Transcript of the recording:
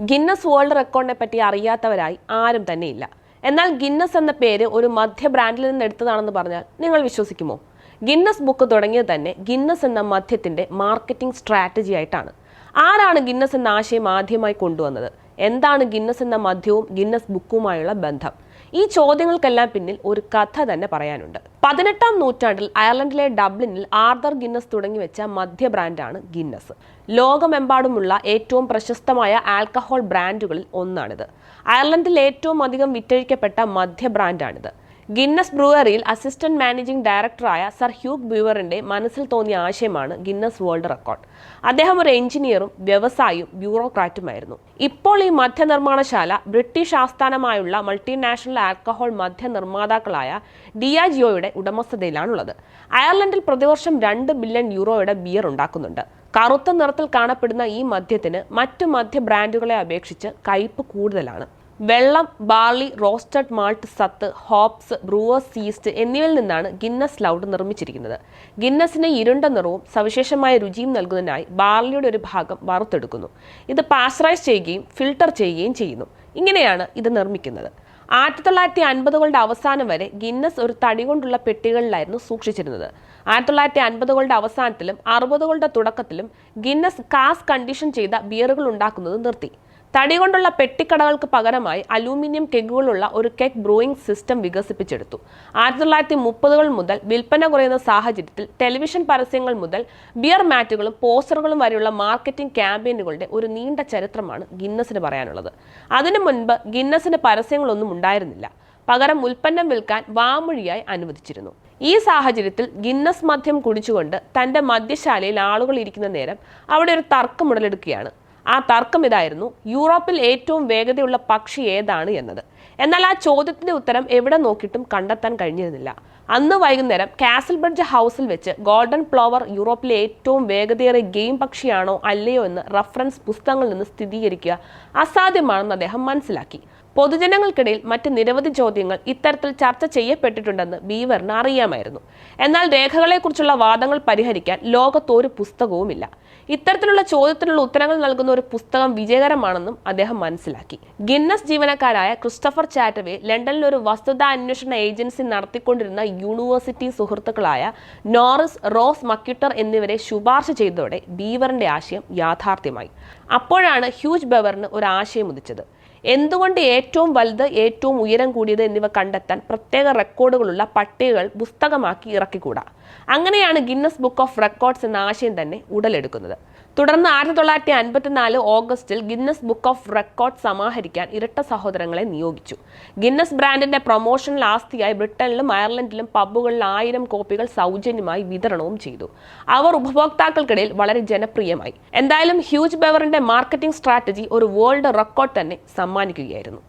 Guinness world റെക്കോർഡിനെ പറ്റി അറിയാത്തവരായി ആരും തന്നെയില്ല എന്നാൽ ഗിന്നസ് എന്ന പേര് ഒരു മധ്യ ബ്രാൻഡിൽ നിന്ന് എടുത്തതാണെന്ന് പറഞ്ഞാൽ നിങ്ങൾ വിശ്വസിക്കുമോ? ഗിന്നസ് ബുക്ക് തുടങ്ങിയത് തന്നെ ഗിന്നസ് എന്ന മധ്യത്തിന്റെ മാർക്കറ്റിംഗ് സ്ട്രാറ്റജി ആയിട്ടാണ്. ആരാണ് ഗിന്നസ് എന്ന ആശയം ആദ്യമായി കൊണ്ടുവന്നത്? എന്താണ് ഗിന്നസ് എന്ന മധ്യവും ഗിന്നസ് ബുക്കുമായുള്ള ബന്ധം? ഈ ചോദ്യങ്ങൾക്കെല്ലാം പിന്നിൽ ഒരു കഥ തന്നെ പറയാനുണ്ട്. പതിനെട്ടാം നൂറ്റാണ്ടിൽ അയർലൻഡിലെ ഡബ്ലിനിൽ ആർദർ ഗിന്നസ് തുടങ്ങി വെച്ച മദ്യ ബ്രാൻഡാണ് ഗിന്നസ്. ലോകമെമ്പാടുമുള്ള ഏറ്റവും പ്രശസ്തമായ ആൽക്കഹോൾ ബ്രാൻഡുകളിൽ ഒന്നാണിത്. അയർലൻഡിൽ ഏറ്റവും അധികം വിറ്റഴിക്കപ്പെട്ട മദ്യ ബ്രാൻഡാണിത്. ഗിന്നസ് ബ്രൂവറിയിൽ അസിസ്റ്റന്റ് മാനേജിംഗ് ഡയറക്ടറായ സർ ഹ്യൂഗ് ബ്യൂവറിന്റെ മനസ്സിൽ തോന്നിയ ആശയമാണ് ഗിന്നസ് വേൾഡ് റെക്കോർഡ്. അദ്ദേഹം ഒരു എഞ്ചിനീയറും വ്യവസായിയും ബ്യൂറോക്രാറ്റുമായിരുന്നു. ഇപ്പോൾ ഈ മദ്യനിർമ്മാണശാല ബ്രിട്ടീഷ് ആസ്ഥാനമായുള്ള മൾട്ടിനാഷണൽ ആൽക്കഹോൾ മദ്യ നിർമ്മാതാക്കളായ ഡിയാജിയോയുടെ ഉടമസ്ഥതയിലാണുള്ളത്. അയർലൻഡിൽ പ്രതിവർഷം രണ്ട് ബില്യൺ യൂറോയുടെ ബിയർ ഉണ്ടാക്കുന്നുണ്ട്. കറുത്ത നിറത്തിൽ കാണപ്പെടുന്ന ഈ മദ്യത്തിന് മറ്റു മദ്യ ബ്രാൻഡുകളെ അപേക്ഷിച്ച് കയ്പ് കൂടുതലാണ്. വെള്ളം ബാർലി റോസ്റ്റഡ് മാൾട്ട് സത്ത് ഹോപ്സ് ബ്രൂവേഴ്സ് ഈസ്റ്റ് എന്നിവയിൽ നിന്നാണ് ഗിന്നസ് ലൗഡ് നിർമ്മിച്ചിരിക്കുന്നത്. ഗിന്നസിന് ഇരുണ്ട നിറവും സവിശേഷമായ രുചിയും നൽകുന്നതിനായി ബാർലിയുടെ ഒരു ഭാഗം വറുത്തെടുക്കുന്നു. ഇത് പാസ്റ്ററൈസ് ചെയ്യുകയും ഫിൽട്ടർ ചെയ്യുകയും ചെയ്യുന്നു. ഇങ്ങനെയാണ് ഇത് നിർമ്മിക്കുന്നത്. ആയിരത്തി തൊള്ളായിരത്തി അൻപതുകളുടെ അവസാനം വരെ ഗിന്നസ് ഒരു തടി കൊണ്ടുള്ള പെട്ടികളിലായിരുന്നു സൂക്ഷിച്ചിരുന്നത്. ആയിരത്തി തൊള്ളായിരത്തി അൻപതുകളുടെ അവസാനത്തിലും അറുപതുകളുടെ തുടക്കത്തിലും ഗിന്നസ് കാസ് കണ്ടീഷൻ ചെയ്ത ബിയറുകൾ ഉണ്ടാക്കുന്നത് നിർത്തി. തടി കൊണ്ടുള്ള പെട്ടിക്കടകൾക്ക് പകരമായി അലൂമിനിയം കെഗുകളുള്ള ഒരു കെഗ് ബ്രൂയിങ് സിസ്റ്റം വികസിപ്പിച്ചെടുത്തു. ആയിരത്തി തൊള്ളായിരത്തി മുപ്പതുകൾ മുതൽ വിൽപ്പന കുറയുന്ന സാഹചര്യത്തിൽ ടെലിവിഷൻ പരസ്യങ്ങൾ മുതൽ ബിയർ മാറ്റുകളും പോസ്റ്ററുകളും വരെയുള്ള മാർക്കറ്റിംഗ് ക്യാമ്പയിനുകളുടെ ഒരു നീണ്ട ചരിത്രമാണ് ഗിന്നസിന് പറയാനുള്ളത്. അതിനു മുൻപ് ഗിന്നസിന് പരസ്യങ്ങളൊന്നും ഉണ്ടായിരുന്നില്ല. പകരം ഉൽപ്പന്നം വിൽക്കാൻ വാമൊഴിയായി അനുവദിച്ചിരുന്നു. ഈ സാഹചര്യത്തിൽ ഗിന്നസ് മദ്യം കുടിച്ചുകൊണ്ട് തന്റെ മദ്യശാലയിൽ ആളുകൾ ഇരിക്കുന്ന നേരം അവിടെ ഒരു തർക്കം ഉടലെടുക്കുകയാണ് ആ തർക്കം ഇതായിരുന്നു. യൂറോപ്പിൽ ഏറ്റവും വേഗതയുള്ള പക്ഷി ഏതാണ് എന്നത്. എന്നാൽ ആ ചോദ്യത്തിന്റെ ഉത്തരം എവിടെ നോക്കിയിട്ടും കണ്ടെത്താൻ കഴിഞ്ഞിരുന്നില്ല. അന്ന് വൈകുന്നേരം കാസൽ ബ്രിഡ്ജ് ഹൗസിൽ വെച്ച് ഗോൾഡൻ പ്ലോവർ യൂറോപ്പിലെ ഏറ്റവും വേഗതയേറിയ ഗെയിം പക്ഷിയാണോ അല്ലയോ എന്ന് റഫറൻസ് പുസ്തകങ്ങളിൽ നിന്ന് സ്ഥിരീകരിക്കുക അസാധ്യമാണെന്ന് അദ്ദേഹം മനസ്സിലാക്കി. പൊതുജനങ്ങൾക്കിടയിൽ മറ്റ് നിരവധി ചോദ്യങ്ങൾ ഇത്തരത്തിൽ ചർച്ച ചെയ്യപ്പെട്ടിട്ടുണ്ടെന്ന് ബീവറിന് അറിയാമായിരുന്നു. എന്നാൽ രേഖകളെക്കുറിച്ചുള്ള വാദങ്ങൾ പരിഹരിക്കാൻ ലോകത്തൊരു പുസ്തകവുമില്ല. ഇത്തരത്തിലുള്ള ചോദ്യത്തിനുള്ള ഉത്തരങ്ങൾ നൽകുന്ന ഒരു പുസ്തകം വിജയകരമാണെന്നും അദ്ദേഹം മനസ്സിലാക്കി. ഗിന്നസ് ജീവനക്കാരായ ക്രിസ്റ്റഫർ ചാറ്റവേ ലണ്ടനിൽ ഒരു വസ്തുതാ അന്വേഷണ ഏജൻസി നടത്തിക്കൊണ്ടിരുന്ന യൂണിവേഴ്സിറ്റി സുഹൃത്തുക്കളായ നോറിസ് റോസ് മക്യുട്ടർ എന്നിവരെ ശുപാർശ ചെയ്തതോടെ ബീവറിന്റെ ആശയം യാഥാർത്ഥ്യമായി. അപ്പോഴാണ് ഹ്യൂജ് ബെവറിന് ഒരു ആശയം ഉദിച്ചത്. എന്തുകൊണ്ട് ഏറ്റവും വലുത് ഏറ്റവും ഉയരം കൂടിയത് എന്നിവ കണ്ടെത്താൻ പ്രത്യേക റെക്കോർഡുകളുള്ള പട്ടികകൾ പുസ്തകമാക്കി ഇറക്കിക്കൂടാ? അങ്ങനെയാണ് ഗിന്നസ് ബുക്ക് ഓഫ് റെക്കോർഡ്സ് എന്ന ആശയം തന്നെ ഉടലെടുക്കുന്നത്. തുടർന്ന് ആയിരത്തി തൊള്ളായിരത്തി അൻപത്തിനാല് ഓഗസ്റ്റിൽ ഗിന്നസ് ബുക്ക് ഓഫ് റെക്കോർഡ് സമാഹരിക്കാൻ ഇരട്ട സഹോദരങ്ങളെ നിയോഗിച്ചു. ഗിന്നസ് ബ്രാൻഡിന്റെ പ്രൊമോഷണൽ ആസ്തിയായി ബ്രിട്ടനിലും അയർലൻഡിലും പബ്ബുകളിൽ ആയിരം കോപ്പികൾ സൗജന്യമായി വിതരണവും ചെയ്തു. അവർ ഉപഭോക്താക്കൾക്കിടയിൽ വളരെ ജനപ്രിയമായി. എന്തായാലും ഹ്യൂജ് ബെവറിന്റെ മാർക്കറ്റിംഗ് സ്ട്രാറ്റജി ഒരു വേൾഡ് റെക്കോർഡ് തന്നെ സമ്മാനിക്കുകയായിരുന്നു.